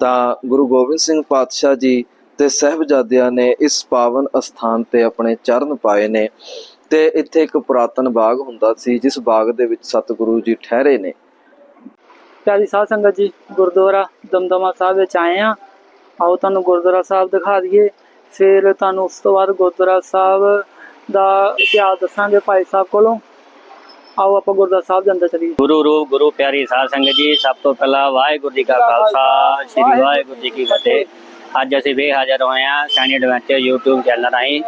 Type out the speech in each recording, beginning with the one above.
ਤਾਂ ਗੁਰੂ ਗੋਬਿੰਦ ਸਿੰਘ ਪਾਤਸ਼ਾਹ ਜੀ ਤੇ ਸਹਿਬਜ਼ਾਦਿਆਂ ਨੇ ਇਸ ਪਾਵਨ ਅਸਥਾਨ ਤੇ ਆਪਣੇ ਚਰਨ ਪਾਏ ਨੇ ਤੇ ਇੱਥੇ ਇੱਕ ਪੁਰਾਤਨ ਬਾਗ ਹੁੰਦਾ ਸੀ, ਜਿਸ ਬਾਗ ਦੇ ਵਿੱਚ ਸਤਿਗੁਰੂ ਜੀ ਠਹਿਰੇ ਨੇ। ਪਿਆਰੀ ਸਾਧ ਸੰਗਤ ਜੀ, ਗੁਰਦੁਆਰਾ ਦਮਦਮਾ ਸਾਹਿਬ ਵਿੱਚ ਆਏ ਆ ਆਓ ਤੁਹਾਨੂੰ ਗੁਰਦੁਆਰਾ ਸਾਹਿਬ ਦਿਖਾ ਦਈਏ। ਫਿਰ ਤੁਹਾਨੂੰ ਉਸ ਤੋਂ ਬਾਅਦ ਗੁਰਦੁਆਰਾ ਸਾਹਿਬ ਦਾ ਇਤਿਹਾਸ ਦੱਸਾਂਗੇ ਭਾਈ ਸਾਹਿਬ ਕੋਲੋਂ। ਆਓ ਆਪਾਂ ਗੁਰਦੁਆਰਾ ਸਾਹਿਬ ਦੇ ਅੰਦਰ ਚਲੀਏ। ਗੁਰੂ ਰੂਪ ਗੁਰੂ ਪਿਆਰੀ ਸਾਧ ਸੰਗਤ ਜੀ ਸਭ ਤੋਂ ਪਹਿਲਾਂ ਵਾਹਿਗੁਰੂ ਜੀ ਕਾ ਖਾਲਸਾ ਸ੍ਰੀ ਵਾਹਿਗੁਰੂ ਜੀ ਕੀ ਫਤਿਹ। ਅੱਜ ਅਸੀਂ ਵੇ ਹਾਜ਼ਰ ਹੋਏ ਹਾਂ ਸੈਣੀ ਐਡਵੈਂਚਰ YouTube ਚੈਨਲ ਰਾਹੀਂ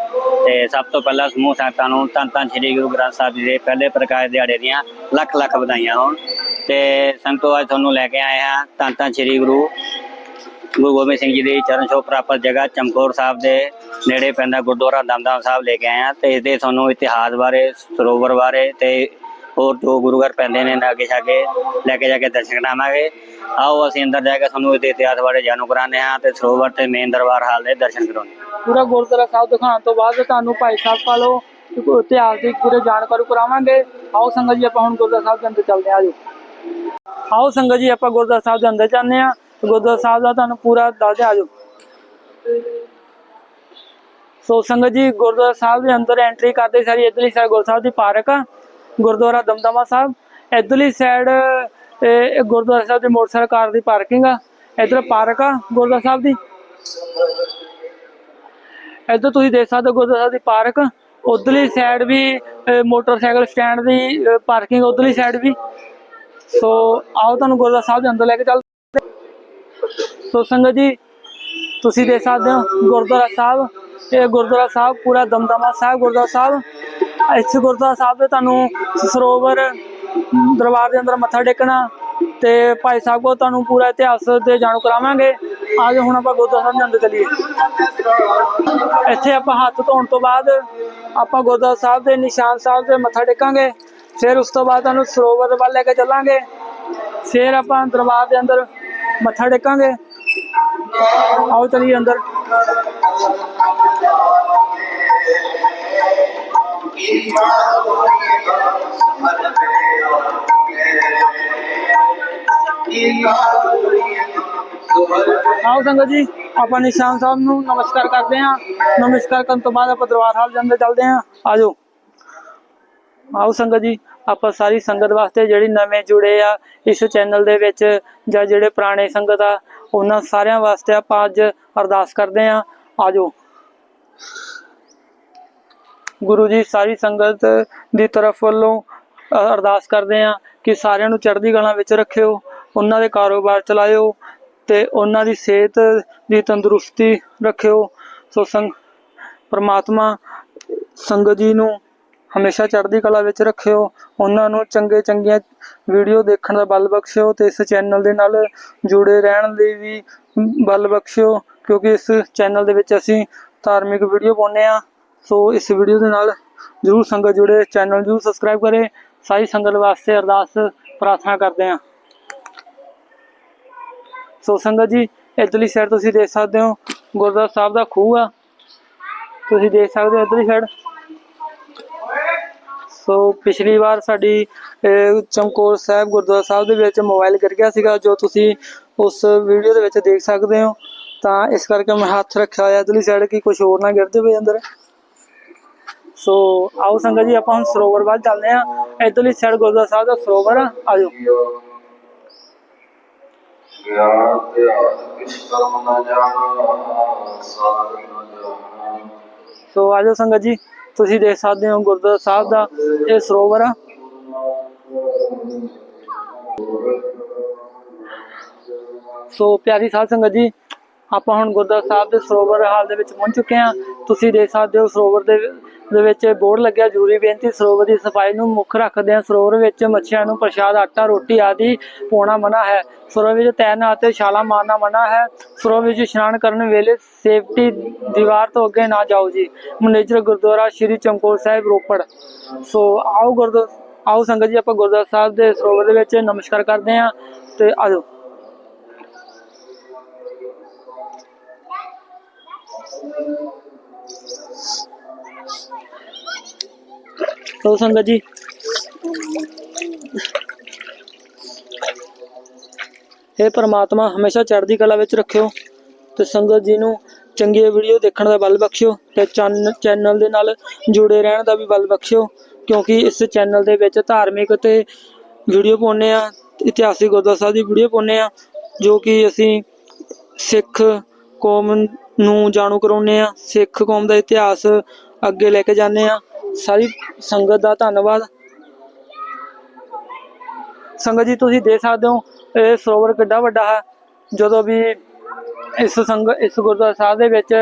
ਤੇ ਸਭ ਤੋਂ ਪਹਿਲਾਂ ਸਮੂਹ ਸੰਗਤਾਂ ਨੂੰ ਧੰਨ ਧੰਨ ਸ੍ਰੀ ਗੁਰੂ ਗ੍ਰੰਥ ਸਾਹਿਬ ਜੀ ਦੇ ਪਹਿਲੇ ਪ੍ਰਕਾਸ਼ ਦਿਹਾੜੇ ਦੀਆਂ ਲੱਖ ਲੱਖ ਵਧਾਈਆਂ ਹੋਣ। ਤੇ ਸੰਤੋ ਅੱਜ ਤੁਹਾਨੂੰ ਲੈ ਕੇ ਆਏ ਹਾਂ ਧੰਨ ਧੰਨ ਸ੍ਰੀ ਗੁਰੂ ਗੁਰੂ ਗੋਬਿੰਦ ਸਿੰਘ ਜੀ ਦੀ ਚਰਨ ਛੋਹ ਪ੍ਰਾਪਤ ਜਗ੍ਹਾ ਚਮਕੌਰ ਸਾਹਿਬ ਦੇ ਨੇੜੇ ਪੈਂਦਾ ਗੁਰਦੁਆਰਾ ਦਮਦਮਾ ਸਾਹਿਬ ਲੈ ਕੇ ਆਏ ਹਾਂ ਤੇ ਇਹਦੇ ਤੁਹਾਨੂੰ ਇਤਿਹਾਸ ਬਾਰੇ ਸਰੋਵਰ ਬਾਰੇ ਤੇ ਹੋਰ ਜੋ ਗੁਰੂ ਘਰ ਪੈਂਦੇ ਨੇ ਅੱਗੇ ਛਾਗੇ ਲੈ ਕੇ ਜਾ ਕੇ ਦਰਸ਼ਨ ਕਰਾਵਾਂਗੇ। ਆਓ ਅਸੀਂ ਅੰਦਰ ਜਾ ਕੇ ਤੁਹਾਨੂੰ ਇਹਦੇ ਇਤਿਹਾਸ ਬਾਰੇ ਜਾਣੂ ਕਰਾਉਂਦੇ ਹਾਂ ਤੇ ਸਰੋਵਰ ਤੇ ਮੇਨ ਦਰਬਾਰ ਹਾਲ ਦੇ ਦਰਸ਼ਨ ਕਰਾਉਂਦੇ ਪੂਰਾ ਗੁਰਦੁਆਰਾ ਸਾਹਿਬ ਦਿਖਾਉਣ ਤੋਂ ਬਾਅਦ ਤੁਹਾਨੂੰ ਭਾਈ ਸਾਹਿਬ ਕੋਲੋਂ ਇਤਿਹਾਸ ਦੀ ਪੂਰੀ ਜਾਣਕਾਰੀ ਕਰਾਵਾਂਗੇ। ਆਓ ਸੰਗਤ ਜੀ, ਆਪਾਂ ਹੁਣ ਗੁਰਦੁਆਰਾ ਸਾਹਿਬ ਦੇ ਅੰਦਰ ਚੱਲਦੇ ਹਾਂ ਆਜੋ ਆਓ ਸੰਗਤ ਜੀ, ਆਪਾਂ ਗੁਰਦੁਆਰਾ ਸਾਹਿਬ ਦੇ ਅੰਦਰ ਜਾਂਦੇ ਹਾਂ। ਗੁਰਦੁਆਰਾ ਸਾਹਿਬ ਦਾ ਤੁਹਾਨੂੰ ਪੂਰਾ ਦੱਸਦੇ ਆਜੋ ਸੋ ਸੰਗਤ ਜੀ, ਗੁਰਦੁਆਰਾ ਸਾਹਿਬ ਦੇ ਅੰਦਰ ਐਂਟਰੀ ਕਰਦੇ ਸਾਰੀ ਇਧਰਲੀ ਸਾਈਡ ਗੁਰਦੁਆਰਾ ਸਾਹਿਬ ਦੀ ਪਾਰਕ ਆ। ਗੁਰਦੁਆਰਾ ਦਮਦਮਾ ਸਾਹਿਬ। ਇਧਰਲੀ ਸਾਈਡ ਇਹ ਗੁਰਦੁਆਰਾ ਸਾਹਿਬ ਦੀ ਮੋਟਰਸਾਈਕਲ ਕਾਰ ਦੀ ਪਾਰਕਿੰਗ ਆ। ਇਧਰ ਪਾਰਕ ਆ ਗੁਰਦੁਆਰਾ ਸਾਹਿਬ ਦੀ। ਇੱਧਰ ਤੁਸੀਂ ਦੇਖ ਸਕਦੇ ਹੋ ਗੁਰਦੁਆਰਾ ਸਾਹਿਬ ਦੀ ਪਾਰਕ। ਉਧਰਲੀ ਸਾਈਡ ਵੀ ਮੋਟਰਸਾਈਕਲ ਸਟੈਂਡ ਦੀ ਪਾਰਕਿੰਗ ਉਧਰਲੀ ਸਾਈਡ ਵੀ। ਸੋ, ਆਓ ਤੁਹਾਨੂੰ ਗੁਰਦੁਆਰਾ ਸਾਹਿਬ ਦੇ ਅੰਦਰ ਲੈ ਕੇ ਚੱਲਦੇ ਸੋ, ਸੰਗਤ ਜੀ, ਤੁਸੀਂ ਦੇਖ ਸਕਦੇ ਹੋ ਗੁਰਦੁਆਰਾ ਸਾਹਿਬ। ਇਹ ਗੁਰਦੁਆਰਾ ਸਾਹਿਬ ਪੂਰਾ ਦਮਦਮਾ ਸਾਹਿਬ, ਗੁਰਦੁਆਰਾ ਸਾਹਿਬ। ਇੱਥੇ ਗੁਰਦੁਆਰਾ ਸਾਹਿਬ ਦੇ ਤੁਹਾਨੂੰ ਸਰੋਵਰ, ਦਰਬਾਰ ਦੇ ਅੰਦਰ ਮੱਥਾ ਟੇਕਣਾ ਤੇ ਭਾਈ ਸਾਹਿਬ ਕੋ ਤੁਹਾਨੂੰ ਪੂਰਾ ਇਤਿਹਾਸ ਤੇ ਜਾਣੂ ਕਰਾਵਾਂਗੇ। ਆਜੋ ਹੁਣ ਆਪਾਂ ਗੁਰਦੁਆਰਾ ਸਾਹਿਬ ਦੇ ਅੰਦਰ ਚੱਲੀਏ। ਇੱਥੇ ਆਪਾਂ ਹੱਥ ਧੋਣ ਤੋਂ ਬਾਅਦ ਆਪਾਂ ਗੁਰਦੁਆਰਾ ਸਾਹਿਬ ਦੇ ਨਿਸ਼ਾਨ ਸਾਹਿਬ ਤੇ ਮੱਥਾ ਟੇਕਾਂਗੇ। ਫਿਰ ਉਸ ਤੋਂ ਬਾਅਦ ਤੁਹਾਨੂੰ ਸਰੋਵਰ ਵੱਲ ਲੈ ਕੇ ਚੱਲਾਂਗੇ। ਫਿਰ ਆਪਾਂ ਦਰਬਾਰ ਦੇ ਅੰਦਰ ਮੱਥਾ ਟੇਕਾਂਗੇ। ਆਓ ਚਲੀਏ ਅੰਦਰ। ਆਓ ਸੰਗਤ ਜੀ, ਆਪਾਂ ਨਿਸ਼ਾਨ ਸਾਹਿਬ ਨੂੰ ਨਮਸਕਾਰ ਕਰਦੇ ਹਾਂ। ਨਮਸਕਾਰ ਕਰਨ ਤੋਂ ਬਾਅਦ ਆਪਾਂ ਦਰਬਾਰ ਹਾਲ ਦੇ ਚੱਲਦੇ ਹਾਂ। ਆਜੋ। ਆਓ ਸੰਗਤ ਜੀ, ਆਪਾਂ ਸਾਰੀ ਸੰਗਤ ਵਾਸਤੇ ਜਿਹੜੀ ਨਵੇਂ ਜੁੜੇ ਆ, ਇਸ ਚੈਨਲ ਦੇ ਵਿੱਚ ਜਾਂ ਜਿਹੜੇ ਪੁਰਾਣੇ ਸੰਗਤ ਆ, ਉਹਨਾਂ ਸਾਰਿਆਂ ਵਾਸਤੇ ਆਪਾਂ ਅੱਜ ਅਰਦਾਸ ਕਰਦੇ ਹਾਂ। ਆਜੋ। ਗੁਰੂ ਜੀ ਸਾਰੀ ਸੰਗਤ ਦੀ ਤਰਫ ਵੱਲੋਂ ਅਰਦਾਸ ਕਰਦੇ ਹਾਂ ਕਿ ਸਾਰਿਆਂ ਨੂੰ ਚੜ੍ਹਦੀ ਕਲਾ ਵਿੱਚ ਰੱਖਿਓ, ਉਹਨਾਂ ਦੇ ਕਾਰੋਬਾਰ ਚਲਾਇਓ ਤੇ ਉਹਨਾਂ ਦੀ ਸਿਹਤ ਦੀ ਤੰਦਰੁਸਤੀ ਰੱਖਿਓ। ਸੋ ਸੰਗ ਪ੍ਰਮਾਤਮਾ ਸੰਗਤ ਜੀ ਨੂੰ ਹਮੇਸ਼ਾ ਚੜ੍ਹਦੀ ਕਲਾ ਵਿੱਚ ਰੱਖਿਓ, ਉਹਨਾਂ ਨੂੰ ਚੰਗੇ ਚੰਗੀਆਂ ਵੀਡੀਓ ਦੇਖਣ ਦਾ ਬਲ ਬਖਸ਼ਿਓ ਤੇ ਇਸ ਚੈਨਲ ਦੇ ਨਾਲ ਜੁੜੇ ਰਹਿਣ ਲਈ ਵੀ ਬਲ ਬਖਸ਼ਿਓ, ਕਿਉਂਕਿ ਇਸ ਚੈਨਲ ਦੇ ਵਿੱਚ ਅਸੀਂ ਧਾਰਮਿਕ ਵੀਡੀਓ ਪਾਉਂਦੇ ਆ ਸੋ ਇਸ ਵੀਡੀਓ ਦੇ ਨਾਲ ਜਰੂਰ ਸੰਗਤ ਜੁੜੇ ਚੈਨਲ ਜਰੂਰ ਸਬਸਕ੍ਰਾਈਬ ਕਰੇ। ਸਾਰੀ ਸੰਗਤ ਵਾਸਤੇ ਅਰਦਾਸ ਪ੍ਰਾਰਥਨਾ ਕਰਦੇ ਹਾਂ। ਸੋ ਸੰਗਤ ਜੀ, ਇਧਰਲੀ ਸਾਈਡ ਤੁਸੀਂ ਦੇਖ ਸਕਦੇ ਹੋ, ਗੁਰਦੁਆਰਾ ਸਾਹਿਬ ਦਾ ਖੂਹ ਆ। ਤੁਸੀਂ ਦੇਖ ਸਕਦੇ ਹੋ ਇਧਰਲੀ ਸਾਈਡ ਸੋ ਪਿਛਲੀ ਵਾਰ ਸਾਡੀ ਚਮਕੌਰ ਸਾਹਿਬ ਗੁਰਦੁਆਰਾ ਸਾਹਿਬ ਦੇ ਵਿੱਚ ਮੋਬਾਈਲ ਗਿਰ ਗਿਆ ਸੀਗਾ, ਜੋ ਤੁਸੀਂ ਉਸ ਵੀਡੀਓ ਦੇ ਵਿੱਚ ਦੇਖ ਸਕਦੇ ਹੋ। ਤਾਂ ਇਸ ਕਰਕੇ ਮੈਂ ਹੱਥ ਰੱਖਿਆ ਹੋਇਆ ਇਧਰਲੀ ਸਾਈਡ ਕਿ ਕੁਝ ਹੋਰ ਨਾ ਗਿਰ ਜਾਵੇ ਅੰਦਰ। ਸੋ ਆਓ ਸੰਗਤ ਜੀ, ਆਪਾਂ ਹੁਣ ਸਰੋਵਰ ਵੱਲ ਚੱਲਦੇ ਹਾਂ। ਇਧਰਲੀ ਸਾਈਡ ਗੁਰਦੁਆਰਾ ਸਾਹਿਬ ਦਾ ਸਰੋਵਰ ਆ ਆਜੋ ਗਿਆਨ ਧਿਆਨ ਕਿਛ ਕਰਮ ਜਾਣਾ ਸਾਧ ਨ ਜਾਣਾ ਸੋ ਆਜੋ ਸੰਗਤ ਜੀ, ਤੁਸੀਂ ਦੇਖ ਸਕਦੇ ਹੋ ਗੁਰਦੁਆਰਾ ਸਾਹਿਬ ਦਾ ਇਹ ਸਰੋਵਰ ਆ। ਸੋ ਪਿਆਰੀ ਸਾਧ ਸੰਗਤ ਜੀ ਆਪਾਂ ਹੁਣ ਗੁਰਦੁਆਰਾ ਸਾਹਿਬ ਦੇ ਸਰੋਵਰ ਹਾਲ ਦੇ ਵਿੱਚ ਪਹੁੰਚ ਚੁੱਕੇ ਹਾਂ। ਤੁਸੀਂ ਦੇਖ ਸਕਦੇ ਹੋ ਸਰੋਵਰ ਦੇ ਦੇ ਵਿੱਚ ਬੋਰਡ ਲੱਗਿਆ, ਜ਼ਰੂਰੀ ਬੇਨਤੀ, ਸਰੋਵਰ ਦੀ ਸਫ਼ਾਈ ਨੂੰ ਮੁੱਖ ਰੱਖਦੇ ਹਾਂ। ਸਰੋਵਰ ਵਿੱਚ ਮੱਛੀਆਂ ਨੂੰ ਪ੍ਰਸ਼ਾਦ, ਆਟਾ, ਰੋਟੀ ਆਦਿ ਪਾਉਣਾ ਮਨਾ ਹੈ। ਸਰੋਵਰ ਵਿੱਚ ਤੈਰਨਾ ਅਤੇ ਛਾਲਾਂ ਮਾਰਨਾ ਮਨਾ ਹੈ। ਸਰੋਵਰ ਵਿੱਚ ਇਸ਼ਨਾਨ ਕਰਨ ਵੇਲੇ ਸੇਫਟੀ ਦੀਵਾਰ ਤੋਂ ਅੱਗੇ ਨਾ ਜਾਓ ਜੀ। ਮੈਨੇਜਰ ਗੁਰਦੁਆਰਾ ਸ਼੍ਰੀ ਚਮਕੌਰ ਸਾਹਿਬ, ਰੋਪੜ। ਸੋ ਆਓ ਗੁਰਦੁਆਰਾ ਆਓ ਸੰਗਤ ਜੀ, ਆਪਾਂ ਗੁਰਦੁਆਰਾ ਸਾਹਿਬ ਦੇ ਸਰੋਵਰ ਦੇ ਵਿੱਚ ਨਮਸਕਾਰ ਕਰਦੇ ਹਾਂ ਤੇ ਆਜੋ। ਸੋ ਸੰਗਤ ਜੀ? ਇਹ ਪ੍ਰਮਾਤਮਾ, ਹਮੇਸ਼ਾ ਚੜ੍ਹਦੀ ਕਲਾ ਵਿੱਚ ਰੱਖਿਓ ਤੇ ਸੰਗਤ ਜੀ ਨੂੰ ਚੰਗੀਆਂ ਵੀਡੀਓ ਦੇਖਣ ਦਾ ਬਲ ਬਖਸ਼ਿਓ ਤੇ ਚੈਨਲ ਦੇ ਨਾਲ ਜੁੜੇ ਰਹਿਣ ਦਾ ਵੀ ਬਲ ਬਖਸ਼ਿਓ ਕਿਉਂਕਿ ਇਸ ਚੈਨਲ ਦੇ ਵਿੱਚ ਧਾਰਮਿਕ ਤੇ ਵੀਡੀਓ ਪਾਉਂਦੇ ਆ ਇਤਿਹਾਸਿਕ ਗੁਰਦੁਆਰਾ ਸਾਹਿਬ ਦੀ ਵੀਡੀਓ ਪਾਉਂਦੇ ਆ ਜੋ ਕਿ ਅਸੀਂ ਸਿੱਖ ਕੌਮ ਨੂੰ ਜਾਣੂ ਕਰਾਉਂਦੇ ਆ ਸਿੱਖ ਕੌਮ ਦਾ ਇਤਿਹਾਸ ਅੱਗੇ ਲੈ ਕੇ ਜਾਂਦੇ ਆ ਸਾਰੀ ਸੰਗਤ ਦਾ ਧੰਨਵਾਦ। ਸੰਗਤ ਜੀ, ਤੁਸੀਂ ਦੇਖ ਸਕਦੇ ਹੋ, ਇਹ ਸਰੋਵਰ ਕਿੱਡਾ ਵੱਡਾ ਹੈ। ਜਦੋਂ ਵੀ ਇਸ ਸੰਗ, ਇਸ ਗੁਰਦੁਆਰਾ ਸਾਹਿਬ ਦੇ ਵਿੱਚ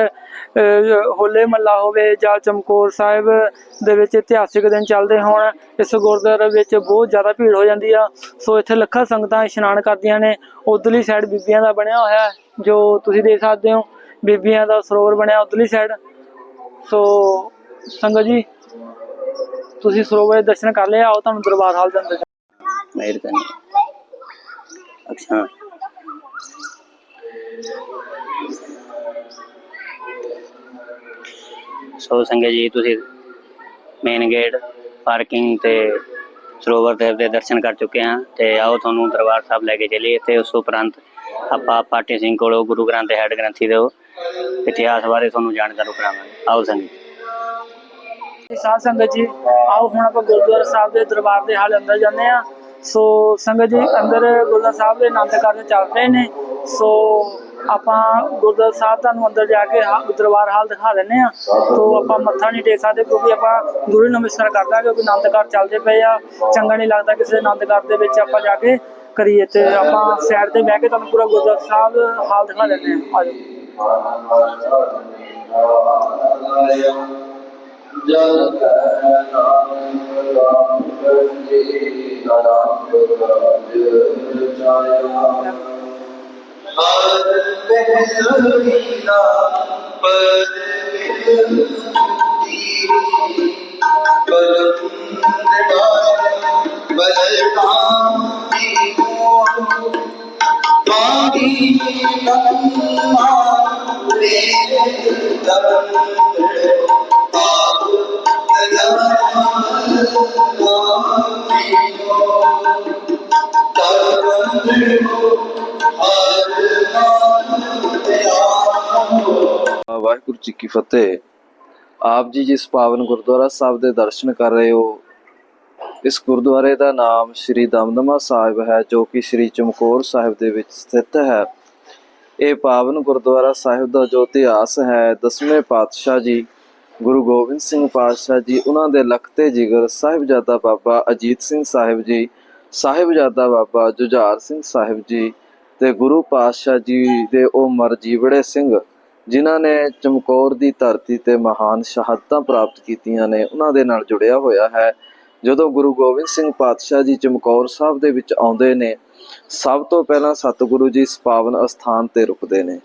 ਹੋਲੇ ਮਹੱਲਾ ਹੋਵੇ ਜਾਂ ਚਮਕੌਰ ਸਾਹਿਬ ਦੇ ਵਿੱਚ ਇਤਿਹਾਸਿਕ ਦਿਨ ਚੱਲਦੇ ਹੋਣ, ਇਸ ਗੁਰਦੁਆਰੇ ਵਿੱਚ ਬਹੁਤ ਜ਼ਿਆਦਾ ਭੀੜ ਹੋ ਜਾਂਦੀ ਆ। ਸੋ ਇੱਥੇ ਲੱਖਾਂ ਸੰਗਤਾਂ ਇਸ਼ਨਾਨ ਕਰਦੀਆਂ ਨੇ। ਉਧਰਲੀ ਸਾਈਡ ਬੀਬੀਆਂ ਦਾ ਬਣਿਆ ਹੋਇਆ ਜੋ ਤੁਸੀਂ ਦੇਖ ਸਕਦੇ ਹੋ, ਬੀਬੀਆਂ ਦਾ ਸਰੋਵਰ ਬਣਿਆ ਉਧਰਲੀ ਸਾਈਡ ਸੋ ਸੰਗਤ ਜੀ, ਤੁਸੀਂ ਸਰੋਵਰ ਦੇ ਦਰਸ਼ਨ ਕਰ ਲਿਆ ਆਓ ਤੁਹਾਨੂੰ ਦਰਬਾਰ ਹਾਲ ਦੇ ਅੰਦਰ ਮਿਹਰਬਾਨੀ। ਅੱਛਾ। ਸੋ ਸੰਗਤ ਜੀ, ਤੁਸੀਂ ਮੇਨ ਗੇਟ ਪਾਰਕਿੰਗ ਤੇ ਸਰੋਵਰ ਦੇਵ ਦੇ ਦਰਸ਼ਨ ਕਰ ਚੁੱਕੇ ਹਾਂ ਤੇ ਆਓ ਤੁਹਾਨੂੰ ਦਰਬਾਰ ਸਾਹਿਬ ਲੈ ਕੇ ਚਲੀਏ। ਤੇ ਉਸ ਉਪਰੰਤ ਆਪਾਂ ਪਾਟੇ ਸਿੰਘ ਕੋਲੋਂ ਗੁਰੂ ਗ੍ਰੰਥ ਹੈਡ ਗ੍ਰੰਥੀ ਦੇ ਇਤਿਹਾਸ ਬਾਰੇ ਤੁਹਾਨੂੰ ਜਾਣਕਾਰੀ ਕਰਾਵਾਂਗੇ। ਆਓ ਸੰਗਤ। ਸਾਧ ਸੰਗਤ ਜੀ, ਆਓ ਹੁਣ ਆਪਾਂ ਗੁਰਦੁਆਰਾ ਸਾਹਿਬ ਦੇ ਦਰਬਾਰ ਦੇ ਹਾਲ ਅੰਦਰ ਜਾਂਦੇ ਆ ਸੋ ਸੰਗਤ ਜੀ, ਅੰਦਰ ਗੁਰਦੁਆਰਾ ਸਾਹਿਬ ਦੇ ਆਨੰਦ ਕਾਰਜ ਚੱਲ ਰਹੇ ਨੇ। ਸੋ ਆਪਾਂ ਗੁਰਦੁਆਰਾ ਸਾਹਿਬ ਤੁਹਾਨੂੰ ਅੰਦਰ ਜਾ ਕੇ ਦਰਬਾਰ ਹਾਲ ਦਿਖਾ ਦਿੰਨੇ ਆ ਸੋ ਆਪਾਂ ਮੱਥਾ ਨਹੀਂ ਟੇਕ ਸਕਦੇ ਕਿਉਂਕਿ ਆਪਾਂ ਗੁਰੂ ਨਮਸਕਾਰ ਕਰਦਾ ਕਿਉਂਕਿ ਆਨੰਦ ਕਾਰ ਚੱਲਦੇ ਪਏ ਆ। ਚੰਗਾ ਨਹੀਂ ਲੱਗਦਾ ਕਿਸੇ ਆਨੰਦ ਕਾਰ ਦੇ ਵਿੱਚ ਆਪਾਂ ਜਾ ਕੇ ਕਰੀਏ ਤੇ ਆਪਾਂ ਸਾਈਡ ਤੇ ਬਹਿ ਕੇ ਤੁਹਾਨੂੰ ਪੂਰਾ ਗੁਰਦੁਆਰਾ ਸਾਹਿਬ ਹਾਲ ਦਿਖਾ ਦਿੰਨੇ ਆ ਆਜੋ ਜਨ ਕੈ ਨਾਨਕ ਰਾਮ ਜੀ ਆਨੰਦ ਰਾਜ ਜਾਇਆ ਹਰ ਪਹਿਲੀਨਾ ਪਦ ਮਿਲਤੀ ਬਲ ਕੁੰਦੜਾ ਬਲ ਕਾਂਤੀ ਵਾਹਿਗੁਰੂ ਜੀ ਕੀ ਫਤਿਹ। ਆਪ ਜੀ ਜਿਸ ਪਾਵਨ ਗੁਰਦੁਆਰਾ ਸਾਹਿਬ ਦੇ ਦਰਸ਼ਨ ਕਰ ਰਹੇ ਹੋ ਇਸ ਗੁਰਦੁਆਰੇ ਦਾ ਨਾਮ ਸ੍ਰੀ ਦਮਦਮਾ ਸਾਹਿਬ ਹੈ, ਜੋ ਕਿ ਸ੍ਰੀ ਚਮਕੌਰ ਸਾਹਿਬ ਦੇ ਵਿੱਚ ਸਥਿਤ ਹੈ। ਇਹ ਪਾਵਨ ਗੁਰਦੁਆਰਾ ਸਾਹਿਬ ਦਾ ਜੋ ਇਤਿਹਾਸ ਹੈ, ਦਸਵੇਂ ਪਾਤਸ਼ਾਹ ਜੀ, ਗੁਰੂ ਗੋਬਿੰਦ ਸਿੰਘ ਪਾਤਸ਼ਾਹ ਜੀ, ਉਹਨਾਂ ਦੇ ਲਖਤੇ ਜਿਗਰ ਸਾਹਿਬਜ਼ਾਦਾ ਬਾਬਾ ਅਜੀਤ ਸਿੰਘ ਸਾਹਿਬ ਜੀ, ਸਾਹਿਬਜ਼ਾਦਾ ਬਾਬਾ ਜੁਝਾਰ ਸਿੰਘ ਸਾਹਿਬ ਜੀ ਤੇ ਗੁਰੂ ਪਾਤਸ਼ਾਹ ਜੀ ਦੇ ਉਹ ਮਰਜੀਵੜੇ ਸਿੰਘ, ਜਿਨ੍ਹਾਂ ਨੇ ਚਮਕੌਰ ਦੀ ਧਰਤੀ ਤੇ ਮਹਾਨ ਸ਼ਹਾਦਤਾਂ ਪ੍ਰਾਪਤ ਕੀਤੀਆਂ ਨੇ, ਉਹਨਾਂ ਦੇ ਨਾਲ ਜੁੜਿਆ ਹੋਇਆ ਹੈ। ਜਦੋਂ ਗੁਰੂ ਗੋਬਿੰਦ ਸਿੰਘ ਪਾਤਸ਼ਾਹ ਜੀ ਚਮਕੌਰ ਸਾਹਿਬ ਦੇ ਵਿੱਚ ਆਉਂਦੇ ਨੇ, ਸਭ ਤੋਂ ਪਹਿਲਾਂ ਸਤਿਗੁਰੂ ਜੀ ਇਸ ਪਾਵਨ ਅਸਥਾਨ ਤੇ ਰੁਕਦੇ ਨੇ।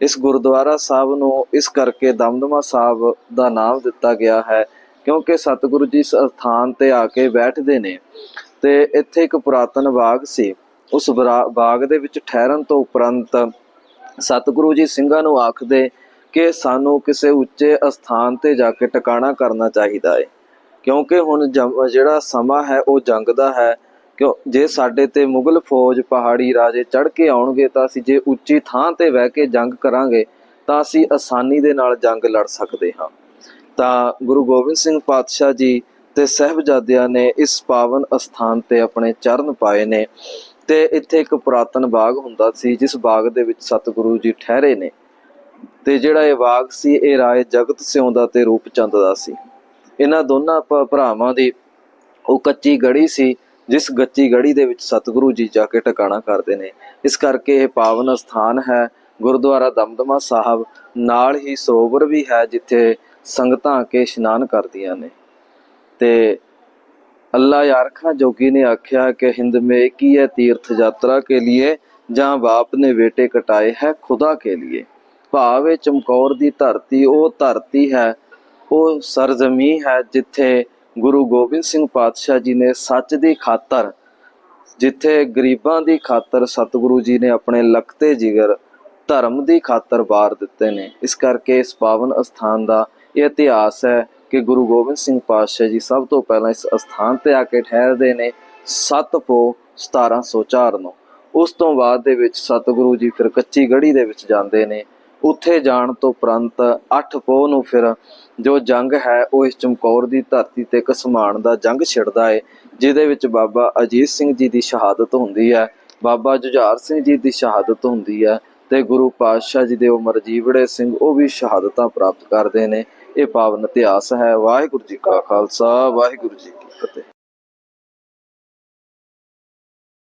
ਇਸ ਗੁਰਦੁਆਰਾ ਸਾਹਿਬ ਨੂੰ ਇਸ ਕਰਕੇ ਦਮਦਮਾ ਸਾਹਿਬ ਦਾ ਨਾਮ ਦਿੱਤਾ ਗਿਆ ਹੈ ਕਿਉਂਕਿ ਸਤਿਗੁਰੂ ਜੀ ਇਸ ਸਥਾਨ ਤੇ ਆ ਕੇ ਬੈਠਦੇ ਨੇ ਤੇ ਇੱਥੇ ਇੱਕ ਪੁਰਾਤਨ ਬਾਗ ਸੀ। ਉਸ ਬਰਾ- ਬਾਗ ਦੇ ਵਿੱਚ ਠਹਿਰਨ ਤੋਂ ਉਪਰੰਤ ਸਤਿਗੁਰੂ ਜੀ ਸਿੰਘਾਂ ਨੂੰ ਆਖਦੇ ਕਿ ਸਾਨੂੰ ਕਿਸੇ ਉੱਚੇ ਅਸਥਾਨ ਤੇ ਜਾ ਕੇ ਟਿਕਾਣਾ ਕਰਨਾ ਚਾਹੀਦਾ ਹੈ ਕਿਉਂਕਿ ਹੁਣ ਜਿਹੜਾ ਸਮਾਂ ਹੈ, ਉਹ ਜੰਗ ਦਾ ਹੈ। ਕਿਉਂ? ਜੇ ਸਾਡੇ ਤੇ ਮੁਗਲ ਫੌਜ ਪਹਾੜੀ ਰਾਜੇ ਚੜ ਕੇ ਆਉਣਗੇ, ਤਾਂ ਅਸੀਂ ਜੇ ਉੱਚੀ ਥਾਂ ਤੇ ਬਹਿ ਕੇ ਜੰਗ ਕਰਾਂਗੇ, ਤਾਂ ਅਸੀਂ ਆਸਾਨੀ ਦੇ ਨਾਲ ਜੰਗ ਲੜ ਸਕਦੇ ਹਾਂ। ਤਾਂ ਗੁਰੂ ਗੋਬਿੰਦ ਸਿੰਘ ਪਾਤਸ਼ਾਹ ਜੀ ਤੇ ਸਹਿਬਜ਼ਾਦਿਆਂ ਨੇ ਇਸ ਪਾਵਨ ਅਸਥਾਨ ਤੇ ਆਪਣੇ ਚਰਨ ਪਾਏ ਨੇ। ਤੇ ਇੱਥੇ ਇੱਕ ਪੁਰਾਤਨ ਬਾਗ ਹੁੰਦਾ ਸੀ, ਜਿਸ ਬਾਗ ਦੇ ਵਿੱਚ ਸਤਿਗੁਰੂ ਜੀ ਠਹਿਰੇ ਨੇ। ਤੇ ਜਿਹੜਾ ਇਹ ਬਾਗ ਸੀ, ਇਹ ਰਾਏ ਜਗਤ ਸਿਉਂ ਦਾ ਤੇ ਰੂਪ ਚੰਦ ਦਾ ਸੀ। ਇਹਨਾਂ ਦੋਨਾਂ ਭਰਾਵਾਂ ਦੀ ਉਹ ਕੱਚੀ ਗੜੀ ਸੀ, ਜਿਸ ਗੱਚੀ ਗੜੀ ਦੇ ਵਿੱਚ ਸਤਿਗੁਰੂ ਜੀ ਜਾ ਕੇ ਟਿਕਾਣਾ ਕਰਦੇ ਨੇ। ਇਸ ਕਰਕੇ ਇਹ ਪਾਵਨ ਸਥਾਨ ਹੈ, ਗੁਰਦੁਆਰਾ ਦਮਦਮਾ ਸਾਹਿਬ, ਨਾਲ ਹੀ ਸਰੋਵਰ ਵੀ ਹੈ, ਜਿੱਥੇ ਸੰਗਤਾਂ ਕੇ ਇਸ਼ਨਾਨ ਕਰਦੀਆਂ ਨੇ। ਤੇ ਅੱਲਾ ਯਾਰਖਾ ਜੋਗੀ ਨੇ ਆਖਿਆ ਕਿ ਹਿੰਦ ਮੇ ਕੀ ਹੈ ਤੀਰਥ ਯਾਤਰਾ ਕੇ ਲਈ ਜਾਂ ਬਾਪ ਨੇ ਬੇਟੇ ਕਟਾਏ ਹੈ ਖੁਦਾ ਕੇ ਲਈ ਭਾਵੇਂ ਚਮਕੌਰ ਦੀ ਧਰਤੀ, ਉਹ ਧਰਤੀ ਹੈ ਉਹ ਸਰਜ਼ਮੀ ਹੈ ਜਿੱਥੇ ਗੁਰੂ ਗੋਬਿੰਦ ਸਿੰਘ ਪਾਤਸ਼ਾਹ ਜੀ ਨੇ ਸੱਚ ਦੀ ਖਾਤਰ, ਜਿੱਥੇ ਗਰੀਬਾਂ ਦੀ ਖਾਤਰ ਸਤਿਗੁਰੂ ਜੀ ਨੇ ਆਪਣੇ ਲਖਤੇ ਜਿਗਰ ਧਰਮ ਦੀ ਖਾਤਰ ਵਾਰ ਦਿੱਤੇ ਨੇ। ਇਸ ਕਰਕੇ ਇਸ ਪਾਵਨ ਅਸਥਾਨ ਦਾ ਇਹ ਇਤਿਹਾਸ ਹੈ ਕਿ ਗੁਰੂ ਗੋਬਿੰਦ ਸਿੰਘ ਪਾਤਸ਼ਾਹ ਜੀ ਸਭ ਤੋਂ ਪਹਿਲਾਂ ਇਸ ਅਸਥਾਨ ਤੇ ਆ ਕੇ ਠਹਿਰਦੇ ਨੇ 7 ਪੋ 1704 ਨੂੰ। ਉਸ ਤੋਂ ਬਾਅਦ ਦੇ ਵਿੱਚ ਸਤਿਗੁਰੂ ਜੀ ਫਿਰ ਕੱਚੀ ਗੜੀ ਦੇ ਵਿੱਚ ਜਾਂਦੇ ਨੇ। ਉੱਥੇ ਜਾਣ ਤੋਂ ਉਪਰੰਤ 8 ਪੋਹ ਨੂੰ ਫਿਰ ਜੋ ਜੰਗ ਹੈ, ਉਹ ਇਸ ਚਮਕੌਰ ਦੀ ਧਰਤੀ ਤੇ ਘਸਮਾਨ ਦਾ ਜੰਗ ਛਿੜਦਾ ਹੈ ਜਿਹਦੇ ਵਿੱਚ ਬਾਬਾ ਅਜੀਤ ਸਿੰਘ ਜੀ ਦੀ ਸ਼ਹਾਦਤ ਹੁੰਦੀ ਹੈ। ਬਾਬਾ ਜੁਝਾਰ ਸਿੰਘ ਜੀ ਦੀ ਸ਼ਹਾਦਤ ਹੁੰਦੀ ਹੈ ਤੇ ਗੁਰੂ ਪਾਤਸ਼ਾਹ ਜੀ ਦੇ ਉਮਰ ਜੀਵੜੇ ਸਿੰਘ ਉਹ ਵੀ ਸ਼ਹਾਦਤਾਂ ਪ੍ਰਾਪਤ ਕਰਦੇ ਨੇ। ਇਹ ਪਾਵਨ ਇਤਿਹਾਸ ਹੈ। ਵਾਹਿਗੁਰੂ ਜੀ ਕਾ ਖਾਲਸਾ, ਵਾਹਿਗੁਰੂ ਜੀ ਕੀ ਫਤਿਹ।